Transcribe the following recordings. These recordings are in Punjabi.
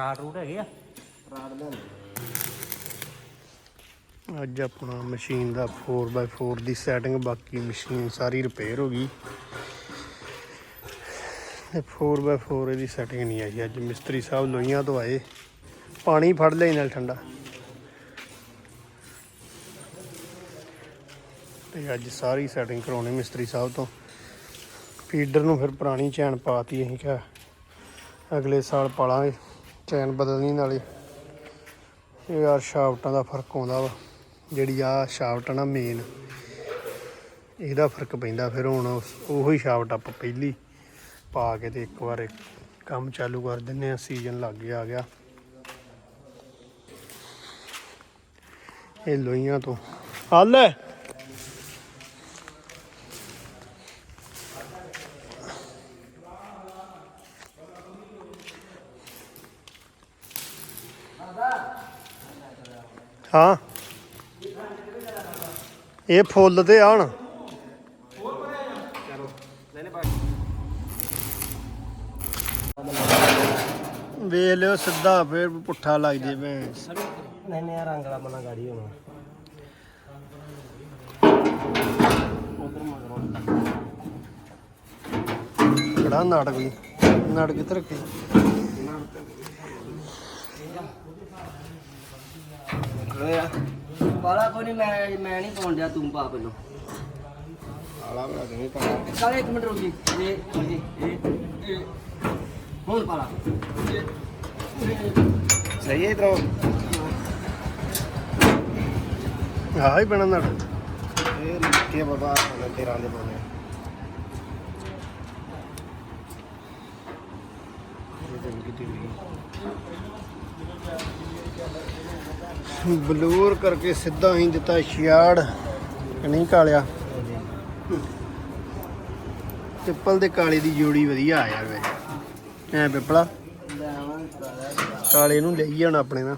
ਰਾਡ ਰੂਟ ਹੈਗੇ ਆ। ਰਾਡ ਲਿਆਂਦੇ ਅੱਜ ਆਪਣਾ ਮਸ਼ੀਨ ਦਾ 4x4 ਦੀ ਸੈਟਿੰਗ ਬਾਕੀ ਮਸ਼ੀਨ ਸਾਰੀ ਰਿਪੇਅਰ ਹੋ ਗਈ। ਤੇ 4x4 ਇਹਦੀ ਸੈਟਿੰਗ ਨਹੀਂ ਆਈ। ਅੱਜ ਮਿਸਤਰੀ ਸਾਹਿਬ ਲੋਈਆਂ ਤੋਂ ਆਏ। ਪਾਣੀ ਫੜ ਲਿਆ ਨਾਲ ਠੰਡਾ। ਤੇ ਅੱਜ ਸਾਰੀ ਸੈਟਿੰਗ ਕਰਾਉਣੀ ਮਿਸਤਰੀ ਸਾਹਿਬ ਤੋਂ। ਫੀਡਰ ਨੂੰ ਫਿਰ ਪੁਰਾਣੀ ਚੈਨ ਪਾਤੀ ਅਸੀਂ ਕਿਹਾ ਅਗਲੇ ਸਾਲ ਪਾਲਾਂਗੇ। ਚੈਨ ਬਦਲਣੀ ਨਾਲੇ। ਇਹ ਯਾਰ ਸ਼ਾਫਟਾਂ ਦਾ ਫ਼ਰਕ ਆਉਂਦਾ ਵਾ। ਜਿਹੜੀ ਆ ਸ਼ਾਫਟ ਨਾ ਮੇਨ ਇਹਦਾ ਫ਼ਰਕ ਪੈਂਦਾ ਫਿਰ ਹੁਣ ਉਸ- ਉਹੀ ਸ਼ਾਫਟ ਆਪਾਂ ਪਹਿਲੀ ਪਾ ਕੇ ਤੇ ਇੱਕ ਵਾਰ ਕੰਮ ਚਾਲੂ ਕਰ ਦਿੰਨੇ ਆ ਸੀਜ਼ਨ ਲੱਗ ਗਿਆ ਆ ਗਿਆ। ਇਹ ਲੋਈਆਂ ਤੋਂ। ਹੱਲ ਹੈ। ਇਹ ਫੁੱਲ ਤੇ ਆਣ। ਵੇਖ ਲਿਓ ਸਿੱਧਾ ਫੇਰ ਪੁੱਠਾ ਲੱਗ ਜੇ ਮੈਂ ਨਹੀਂ ਨਹੀਂ ਰੰਗ ਵਾਲਾ ਮਨਾ ਗਾੜੀ ਹੋਣਾ। ਬੜਾ ਨਾਟਕ ਵੀ ਨਾਟਕ ਕਿੱਥੇ ਰੱਖੇ ਬਾਲਾ ਕੋਈ ਨਹੀਂ ਮੈਂ ਮੈਂ ਨਹੀਂ ਪਾਉਣ ਡਿਆ ਤੂੰ ਪਾ ਪਹਿਲਾਂ। ਆਲਾ ਮੈਂ ਨਹੀਂ ਪਾਣਾ ਚੱਲ ਇੱਕ ਮਿੰਟ ਰੁਕੀ। ਇਹ ਇਹ ਇਹ ਇਹ। ਹੁਣ ਪਾਲਾ। ਸਹੀ ਹੈ ਇਧਰੋਂ। ਆਹ ਹੀ ਪੈਣਾ ਨਾਟਕ ਇਹ ਕੀ ਬਾਬਾ ਤੇਰਾਂ ਦੇ ਬੋਲੇ ਬਲੂਰ ਕਰਕੇ ਸਿੱਧਾ ਹੀ ਦਿੱਤਾ ਛਿਆੜ ਨਹੀਂ ਕਾਲਿਆ? ਪਿੱਪਲ ਦੇ ਕਾਲੇ ਦੀ ਜੋੜੀ ਵਧੀਆ ਆ ਯਾਰ ਵੇ। ਐ ਪਿੱਪਲਾ। ਕਾਲੇ ਨੂੰ ਲਈ ਜਾਣਾ ਆਪਣੇ ਨਾਲ।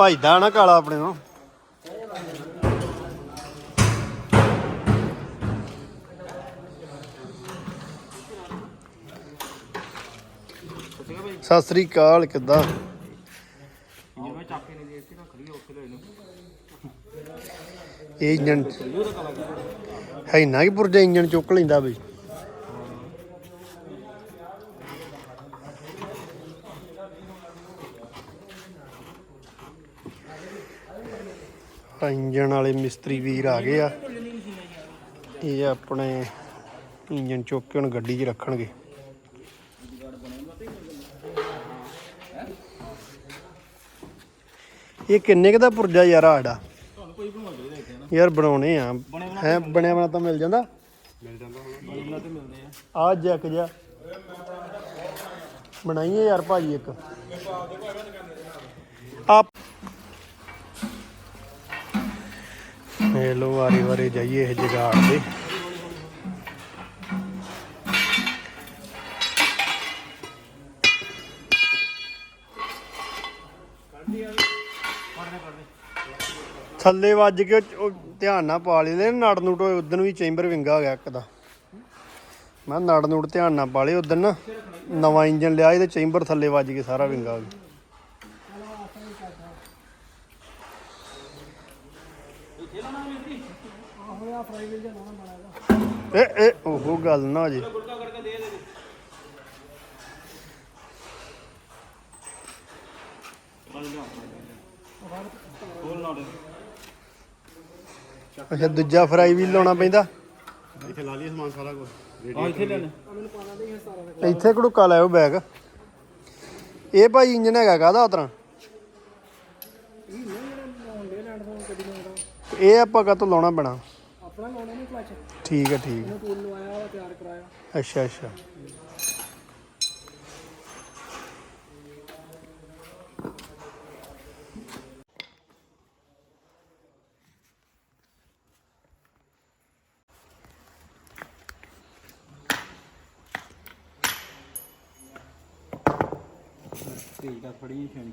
ਭਜਦਾ ਨਾ ਕਾਲਾ ਆਪਣੇ ਨਾਲ। ਸਤਿ ਸ੍ਰੀ ਅਕਾਲ ਕਿੱਦਾਂ? ਜਿਵੇਂ ਚਾਕੇ ਨੇ ਦੇ ਇੱਥੇ ਰੱਖ ਲਈ ਉੱਥੇ ਲੈ ਲਓ। ਇਹ ਇੰਜਨ ਹੈ ਨਾ ਕਿ ਪੁਰਜਾ ਇੰਜਨ ਚੁੱਕ ਲੈਂਦਾ ਬਈ। ਇੰਜਨ ਵਾਲੇ ਮਿਸਤਰੀ ਵੀਰ ਆ ਗਏ ਆ। ਇਹ ਆਪਣੇ ਇੰਜਨ ਚੁੱਕ ਕੇ ਹੁਣ ਗੱਡੀ 'ਚ ਰੱਖਣਗੇ। ਇਹ ਕਿੰਨੇ ਕ ਦਾ ਪੁਰਜਾ ਯਾਰ ਆੜਾ ਯਾਰ ਬਣਾਉਣੇ ਆ। ਹੈ ਬਣਿਆ ਬਣਾ ਤਾਂ ਮਿਲ ਜਾਂਦਾ? ਮਿਲ ਜਾਂਦਾ ਆ। ਜੈਕ ਜਾ ਬਣਾਈਏ ਯਾਰ ਭਾਜੀ ਇੱਕ। ਆਪ ਇਹ ਲੋ ਵਾਰੀ ਵਾਰੀ ਜਾਈਏ ਇਹ ਜਗਾੜ ਦੇ ਥੱਲੇ ਵੱਜ ਕੇ ਉਹ- ਧਿਆਨ ਨਾਲ ਪਾ ਲੈਂਦੇ ਨੜ ਨੂਟ ਉਦੋਂ ਵੀ ਚੈਂਬਰ ਵਿੰਗਾ ਹੋ ਗਿਆ ਇੱਕ ਦਾ। ਮੈਂ ਨੜ ਨੂਟ ਧਿਆਨ ਨਾਲ ਪਾ ਲਏ ਉਦੋਂ ਨਾ ਨਵਾਂ ਇੰਜਨ ਲਿਆ ਇਹਦੇ ਚੈਂਬਰ ਥੱਲੇ ਵੱਜ ਕੇ ਸਾਰਾ ਵਿੰਗਾ ਹੋ ਗਿਆ। ਇਹ ਇਹ ਉਹ ਗੱਲ ਨਾ ਜੀ। ਅੱਛਾ ਦੂਜਾ ਫਰਾਈ ਵੀ ਲਾਉਣਾ ਪੈਂਦਾ। ਇੱਥੇ ਲਾ ਲਈ ਸਮਾਨ ਸਾਰਾ ਕੁਝ ਆ ਇੱਥੇ ਲੈ ਲੈ ਇੱਥੇ ਘੜੂਕਾ ਲਾਇਓ ਬੈਗ ਇਹ ਭਾਈ ਇੰਜਨ ਹੈਗਾ ਕਾਹਦਾ ਉਤਰਾ ਇਹ ਆਪਾਂ ਕਾਹਤੋਂ ਲਾਉਣਾ ਪੈਣਾ? ਆਪਣਾ ਲਾਉਣਾ ਨਹੀਂ ਕਲਚ ਠੀਕ ਹੈ ਠੀਕ ਹੈ ਅੱਛਾ ਅੱਛਾ। ਫੜੀ ਛਣੀ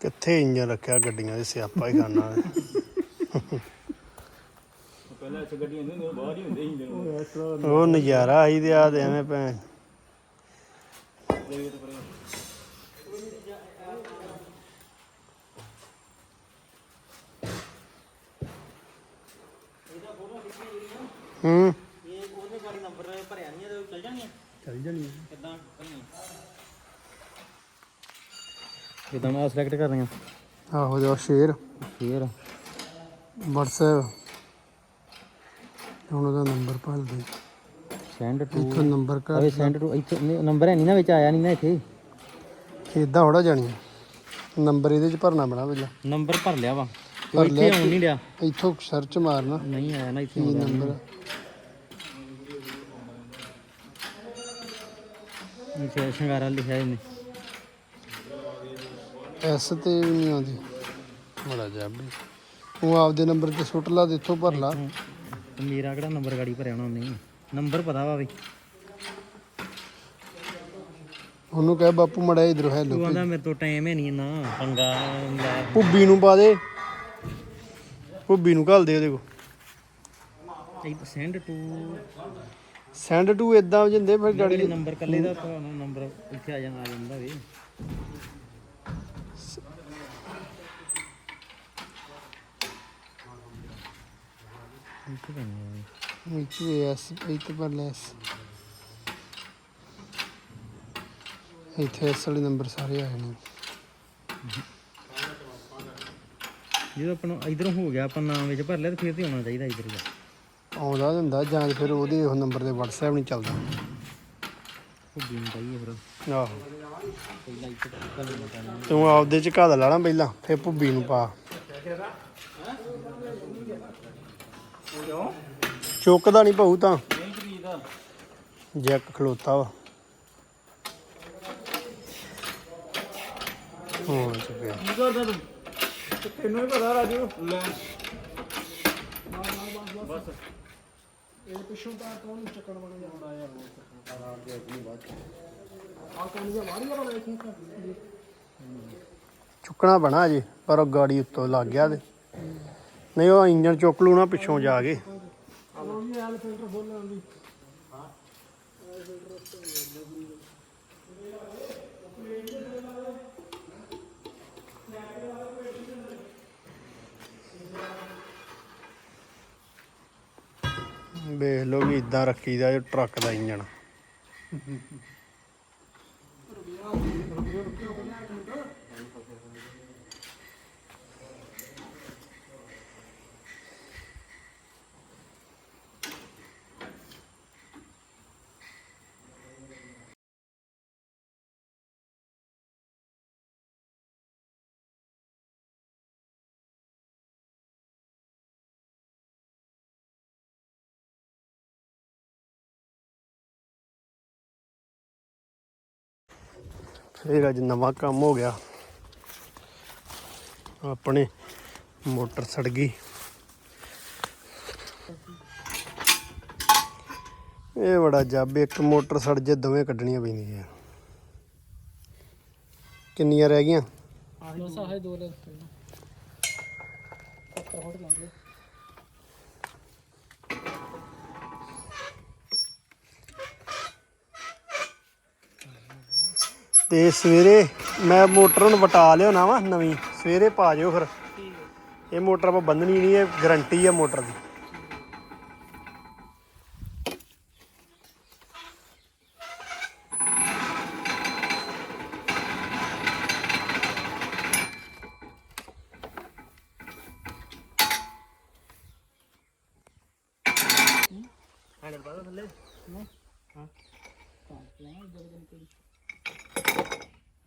ਕਿੱਥੇ ਇੰਜਨ ਰੱਖਿਆ ਗੱਡੀਆਂ ਦੇ ਸਿਆਪਾ ਹੀ ਖਾਨਾ। ਹੈ ਪਹਿਲਾਂ ਇੱਥੇ ਗੱਡੀਆਂ ਹੁੰਦੀਆਂ ਬਾਹਰ ਹੀ ਹੁੰਦੇ ਸੀ ਉਹ ਨਜ਼ਾਰਾ ਆਈ ਤੇ ਆ ਦੇ ਐਵੇਂ ਭੈਣ। ਹੂੰ। ਇਹ ਉਹਨੇ ਗਾੜੀ ਨੰਬਰ ਭਰਿਆ ਨਹੀਂ ਤੇ ਚੱਲ ਜਾਣੀ ਚੱਲ ਜਾਣੀ ਕਿੱਦਾਂ? ਕਰਨੀ ਕਿਦਾਂ ਮੈਂ ਸਿਲੈਕਟ ਕਰ ਰਹੀ ਹਾਂ? ਆਹੋ ਜੋ ਸ਼ੇਰ। ਫੇਰ WhatsApp ਹੁਣ ਉਹਦਾ ਨੰਬਰ ਭਰ ਦੇ। ਸੈਂਡ ਇੱਥੋਂ ਨੰਬਰ ਕਰ ਅਵੇ ਸੈਂਡ ਟੂ ਇੱਥੇ ਨੰਬਰ ਹੈ ਨਹੀਂ ਨਾ ਵਿੱਚ ਆਇਆ ਨਹੀਂ ਨਾ ਇੱਥੇ। ਇਦਾਂ ਹੋੜਾ ਜਾਣੀ ਨੰਬਰ ਇਹਦੇ ਚ ਭਰਨਾ ਪੈਣਾ ਪਹਿਲਾਂ। ਨੰਬਰ ਭਰ ਲਿਆ ਵਾ। ਭਰ ਇੱਥੇ ਲਿਆ ਆਉਣ ਨਹੀਂ ਡਿਆ ਇੱਥੋਂ ਸਰਚ ਮਾਰਨਾ। ਨਹੀਂ ਆਇਆ ਨਾ ਇੱਥੇ ਕੀ ਆਉਂਦਾ ਨੰਬਰ ਇੱਥੇ ਸ਼ਿੰਗਾਰਾ ਲਿਖਿਆ ਇਹਨੇ। ਐਸ ਤੇ ਵੀ ਨਹੀਂ ਆਉਂਦੀ। ਬੜਾ ਜਾਬੀ ਉਹ ਆਪਦੇ ਨੰਬਰ ਤੇ ਸੁੱਟ ਲਾ ਇੱਥੋਂ ਭਰ ਲਾ। ਤੇ ਮੇਰਾ ਕਿਹੜਾ ਨੰਬਰ ਗਾੜੀ ਭਰਿਆ ਹੋਣਾ ਉਹਨੇ? ਨੰਬਰ ਪਤਾ ਵਾ ਵੀ। ਉਹਨੂੰ ਕਹਿ ਬਾਪੂ ਮੜਾ ਇਧਰ ਹੈਲੋ ਤੂੰ ਆਂਦਾ ਮੇਰੇ ਤੋਂ ਟਾਈਮ ਹੈ ਨਹੀਂ ਨਾ ਪੰਗਾ ਭੁੱਬੀ ਨੂੰ ਪਾ ਦੇ। ਭੁੱਬੀ ਨੂੰ ਘੱਲ ਦੇ ਉਹਦੇ ਕੋ ਸੈਂਡ ਟੂ ਸੈਂਡ ਟੂ ਇਦਾਂ ਜਿੰਦੇ ਫਿਰ ਗਾੜੀ ਨੰਬਰ ਕੱਲੇ ਦਾ ਤੁਹਾਨੂੰ ਨੰਬਰ ਇੱਥੇ ਆ ਆ ਜਾਂਦਾ ਵੇ। ਇੱਥੇ ਇੱਥੇ ਐਸ ਵਾਲੇ ਨੰਬਰ ਸਾਰੇ ਆਏ ਨੇ ਜਦੋਂ ਆਪਾਂ ਨੂੰ ਇਧਰੋਂ ਹੋ ਗਿਆ ਆਪਾਂ ਨਾਮ ਵਿੱਚ ਭਰ ਲਿਆ ਤੇ ਫਿਰ ਤੇ ਆਉਣਾ ਚਾਹੀਦਾ ਇਧਰ ਹੀ ਆਉਂਦਾ ਹੁੰਦਾ ਜਾਂ ਫਿਰ ਉਹਦੇ ਉਹ ਨੰਬਰ ਤੇ WhatsApp ਨਹੀਂ ਚੱਲਦਾ ਉਹ ਬੀਨ ਫਿਰ ਆਹੋ ਤੂੰ ਆਪਦੇ ਚ ਘਾਦਾ ਲਾਣਾ ਪਹਿਲਾਂ ਫਿਰ ਭੁੱਬੀ ਨੂੰ ਪਾ ਚੁੱਕਦਾ ਨਹੀਂ ਭਾਊ ਤਾਂ। ਨਹੀਂ ਜੈਕ ਖਲੋਤਾ ਵਾ। ਹਾਂ ਚੁੱਕਿਆ ਕੀ ਕਰਦਾ ਤੂੰ? ਤੈਨੂੰ ਹੀ ਪਤਾ ਰਾਜੂ। ਲੈ। ਚੁੱਕਣਾ ਬਣਾ ਅਜੇ ਪਰ ਉਹ ਗਾੜੀ ਉੱਤੋਂ ਲੱਗ ਗਿਆ ਤੇ। ਨਹੀਂ ਉਹ ਇੰਜਨ ਚੁੱਕ ਲੂ ਨਾ ਪਿੱਛੋਂ ਜਾ ਕੇ। ਵੇਖ ਲਓ ਵੀ ਇਦਾਂ ਰੱਖੀਦਾ ਇਹ ਟਰੱਕ ਦਾ ਇੰਜਨ ਫਿਰ ਅੱਜ ਨਵਾਂ ਕੰਮ ਹੋ ਗਿਆ। ਆਪਣੇ ਮੋਟਰ ਸੜ ਗਈ। ਇਹ ਬੜਾ ਜੱਬ ਇੱਕ ਮੋਟਰ ਸੜ ਜੇ ਦੋਵੇਂ ਕੱਢਣੀਆਂ ਪੈਂਦੀਆਂ ਕਿੰਨੀਆਂ ਰਹਿ ਗਈਆਂ? ਆਹ ਦੋ। ਲੈ ਪੱਤਰ ਹੋੜ ਤੇ ਸਵੇਰੇ ਮੈਂ ਮੋਟਰ ਨੂੰ ਵਟਾ ਲਿਆਉਣਾ ਵਾ ਨਵੀਂ। ਸਵੇਰੇ ਪਾ ਜਿਓ ਫਿਰ। ਇਹ ਮੋਟਰ ਆਪਾਂ ਬੰਦਣੀ ਨਹੀਂ ਇਹ ਗਾਰੰਟੀ ਆ ਮੋਟਰ ਦੀ।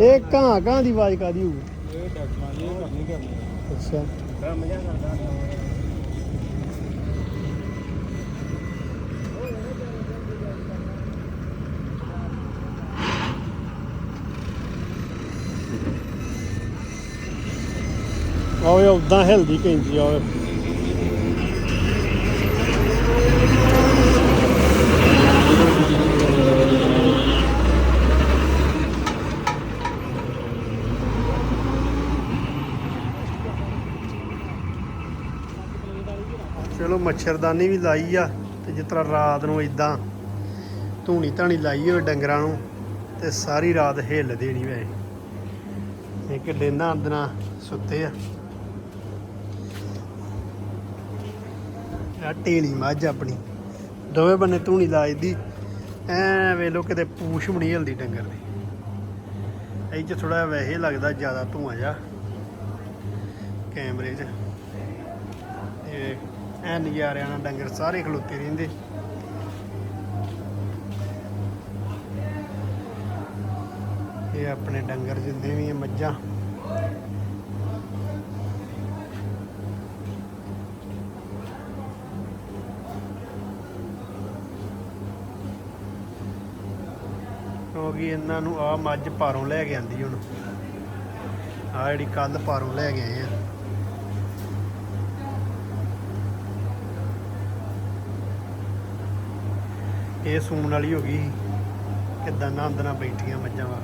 ਇਹ ਕਾਂ ਕਾਂ ਦੀ ਆਵਾਜ਼ ਕਾਦੀ ਹੋਊ ਇਹ ਡਾਕਟਰਾਂ ਦੀ ਇਹ ਕਰਨੀ ਕਰਨੀ ਅੱਛਾ। ਬੜਾ ਮਜ਼ਾ ਕਰਦਾ ਆਵੇ ਉਦਾਂ ਹਿਲਦੀ ਕੈਂਚੀ ਆਵੇ ਚਲੋ ਮੱਛਰਦਾਨੀ ਵੀ ਲਾਈ ਆ ਤੇ ਜਿਸ ਤਰ੍ਹਾਂ ਰਾਤ ਨੂੰ ਇਦਾਂ ਧੂਣੀ ਧਾਣੀ ਲਾਈ ਹੋਵੇ ਡੰਗਰਾਂ ਨੂੰ ਤੇ ਸਾਰੀ ਰਾਤ ਹਿੱਲ ਦੇਣੀ ਵੇ। ਇੱਕ ਡੇਨਾ ਅੰਦਰਾਂ ਸੁੱਤੇ ਆ। ਆ ਢੇਲੀ ਮੱਝ ਆਪਣੀ। ਦੋਵੇਂ ਬੰਨੇ ਧੂਣੀ ਲਾਈ ਦੀ, ਐ ਵੇਲੋ ਕਿਤੇ ਪੂਛ ਵੀ ਨਹੀਂ ਹਿਲਦੀ ਡੰਗਰ ਦੀ। ਇਹ ਚ ਥੋੜਾ ਵੈਸੇ ਲੱਗਦਾ ਜ਼ਿਆਦਾ ਧੂਆਂ ਜਾ ਕੈਮਰੇ 'ਚ। ਤੇ ਐ ਨਜ਼ਾਰਿਆਂ ਨਾਲ ਡੰਗਰ ਸਾਰੇ ਖਲੋਤੇ ਰਹਿੰਦੇ। ਇਹ ਆਪਣੇ ਡੰਗਰ ਜਿੰਦੇ ਵੀ ਮੱਝਾਂ। ਕਿਉਂਕਿ ਇਹਨਾਂ ਨੂੰ ਆ ਮੱਝ ਪਾਰੋਂ ਲੈ ਕੇ ਆਂਦੀ ਹੁਣ। ਆ ਜਿਹੜੀ ਕੱਲ ਪਾਰੋਂ ਲੈ ਕੇ ਆਏ ਆ। ਇਹ ਸੂਣ ਵਾਲੀ ਹੋ ਗਈ ਕਿਦਾਂ ਨਾ ਅੰਦਰਾਂ ਬੈਠੀਆਂ ਮੱਝਾਂ ਵਾ।